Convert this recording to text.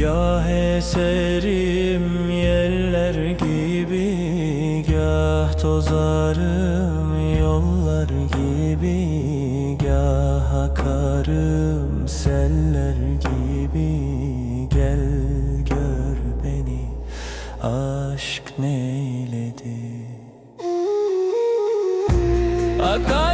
Gah eserim yerler gibi Gah tozarım yollar gibi Gah akarım seller gibi. Gel gör beni aşk neyledi? Akar